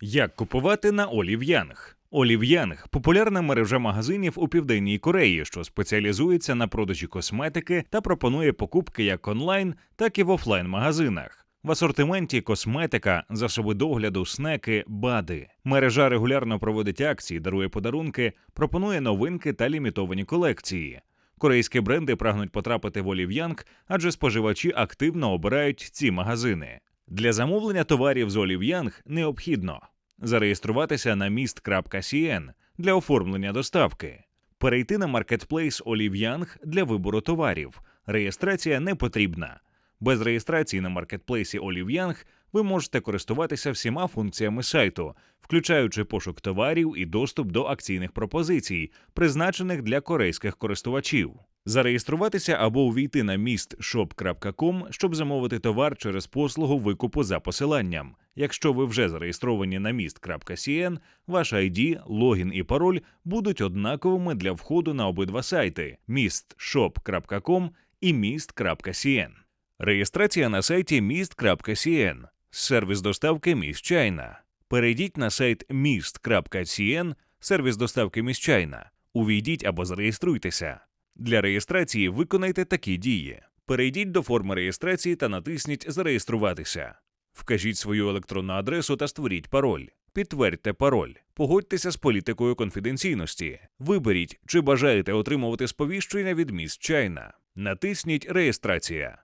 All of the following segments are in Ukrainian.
Як купувати на Олів Янг? Олів Янг – популярна мережа магазинів у південній Кореї, що спеціалізується на продажі косметики та пропонує покупки як онлайн, так і в офлайн магазинах. В асортименті косметика, засоби догляду, снеки, бади. Мережа регулярно проводить акції, дарує подарунки, пропонує новинки та лімітовані колекції. Корейські бренди прагнуть потрапити в Олів Янг, адже споживачі активно обирають ці магазини. Для замовлення товарів з Олів Янг необхідно зареєструватися на mist.cn для оформлення доставки, перейти на маркетплейс Олів Янг для вибору товарів. Реєстрація не потрібна. Без реєстрації на маркетплейсі Олів Янг ви можете користуватися всіма функціями сайту, включаючи пошук товарів і доступ до акційних пропозицій, призначених для корейських користувачів. Зареєструватися або увійти на mistshop.com, щоб замовити товар через послугу викупу за посиланням. Якщо ви вже зареєстровані на mist.cn, ваш ID, логін і пароль будуть однаковими для входу на обидва сайти mistshop.com і mist.cn. Реєстрація на сайті mist.cn. Сервіс доставки Міщайна. Перейдіть на сайт mist.cn, сервіс доставки Міщайна. Увійдіть або зареєструйтеся. Для реєстрації виконайте такі дії. Перейдіть до форми реєстрації та натисніть Зареєструватися. Вкажіть свою електронну адресу та створіть пароль. Підтвердьте пароль. Погодьтеся з політикою конфіденційності. Виберіть, чи бажаєте отримувати сповіщення від міст Чайна. Натисніть Реєстрація.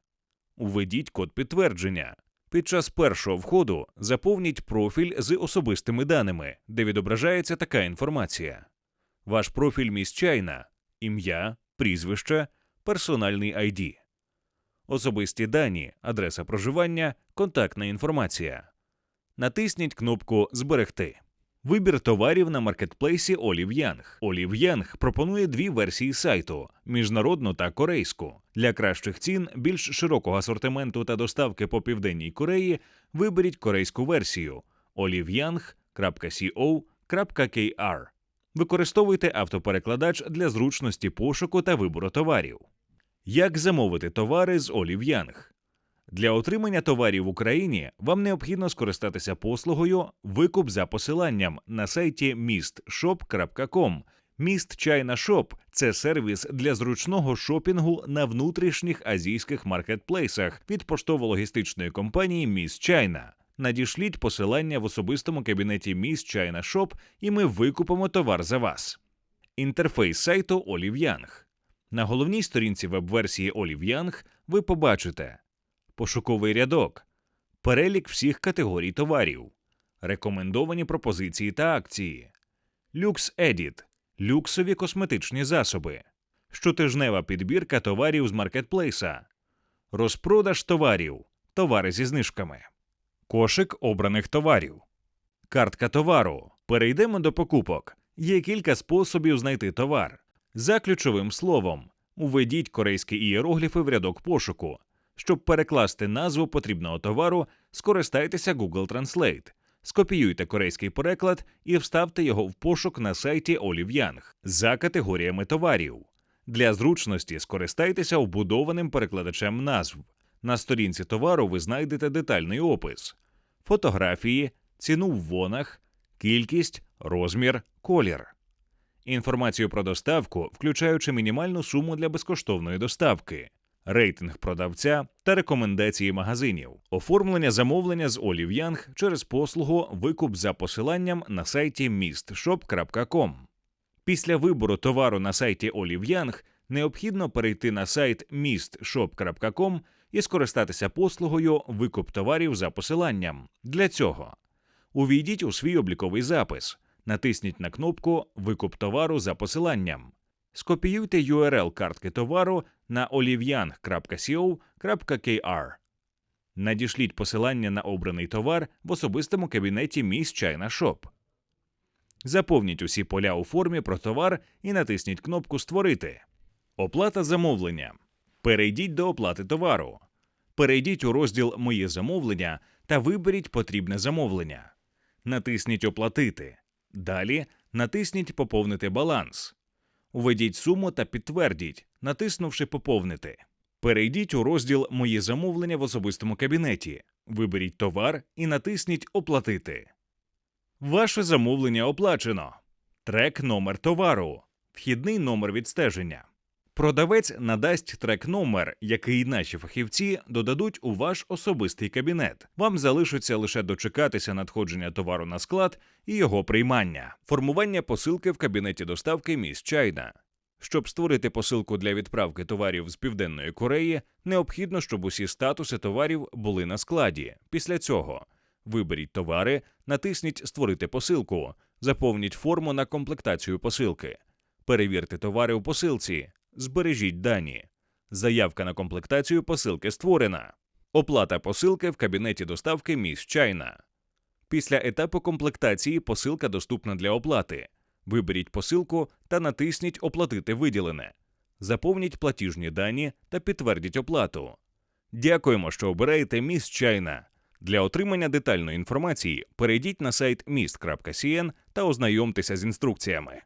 Введіть код підтвердження. Під час першого входу заповніть профіль з особистими даними, де відображається така інформація. Ваш профіль міщайна, ім'я, прізвище, персональний ID. Особисті дані, адреса проживання, контактна інформація. Натисніть кнопку Зберегти. Вибір товарів на маркетплейсі Олів Янг. Олів Янг пропонує дві версії сайту міжнародну та корейську. Для кращих цін, більш широкого асортименту та доставки по південній Кореї виберіть корейську версію olivyanг.co.kr. Використовуйте автоперекладач для зручності пошуку та вибору товарів. Як замовити товари з Олів Янг? Для отримання товарів в Україні вам необхідно скористатися послугою Викуп за посиланням на сайті mistshop.com. Міст Чайна Шоп це сервіс для зручного шопінгу на внутрішніх азійських маркетплейсах від поштово-логістичної компанії Міс Чайна. Надішліть посилання в особистому кабінеті Міс Чайна Шоп, і ми викупимо товар за вас. Інтерфейс сайту Олів Янг. На головній сторінці веб-версії Олів Янг ви побачите пошуковий рядок, перелік всіх категорій товарів, рекомендовані пропозиції та акції, люкс Едіт, люксові косметичні засоби, щотижнева підбірка товарів з маркетплейса, розпродаж товарів, товари зі знижками, кошик обраних товарів, картка товару. Перейдемо до покупок. Є кілька способів знайти товар. За ключовим словом, уведіть корейські ієрогліфи в рядок пошуку. Щоб перекласти назву потрібного товару, скористайтеся Google Translate. Скопіюйте корейський переклад і вставте його в пошук на сайті Олів Янг за категоріями товарів. Для зручності скористайтеся вбудованим перекладачем назв. На сторінці товару ви знайдете детальний опис, фотографії, ціну в вонах, кількість, розмір, колір. Інформацію про доставку, включаючи мінімальну суму для безкоштовної доставки рейтинг продавця та рекомендації магазинів, оформлення замовлення з Олів Янг через послугу Викуп за посиланням на сайті mistshop.com. Після вибору товару на сайті Олів Янг необхідно перейти на сайт mistshop.com і скористатися послугою Викуп товарів за посиланням. Для цього увійдіть у свій обліковий запис, натисніть на кнопку Викуп товару за посиланням. Скопіюйте URL картки товару на olivyang.co.kr. Надішліть посилання на обраний товар в особистому кабінеті Miss China Shop. Заповніть усі поля у формі про товар і натисніть кнопку Створити. Оплата замовлення. Перейдіть до оплати товару. Перейдіть у розділ Моє замовлення та виберіть потрібне замовлення. Натисніть Оплатити. Далі натисніть Поповнити баланс. Введіть суму та підтвердіть, натиснувши Поповнити. Перейдіть у розділ Мої замовлення в особистому кабінеті. Виберіть товар і натисніть Оплатити. Ваше замовлення оплачено. Трек номер товару. Вхідний номер відстеження. Продавець надасть трек номер, який наші фахівці додадуть у ваш особистий кабінет. Вам залишиться лише дочекатися надходження товару на склад і його приймання. Формування посилки в кабінеті доставки міст Чайна. Щоб створити посилку для відправки товарів з Південної Кореї, необхідно, щоб усі статуси товарів були на складі. Після цього виберіть товари, натисніть Створити посилку, заповніть форму на комплектацію посилки. Перевірте товари у посилці, збережіть дані. Заявка на комплектацію посилки створена. Оплата посилки в кабінеті доставки міст Чайна. Після етапу комплектації посилка доступна для оплати. Виберіть посилку та натисніть Оплатити виділене. Заповніть платіжні дані та підтвердіть оплату. Дякуємо, що обираєте міст Чайна. Для отримання детальної інформації перейдіть на сайт mist.cn та ознайомтеся з інструкціями.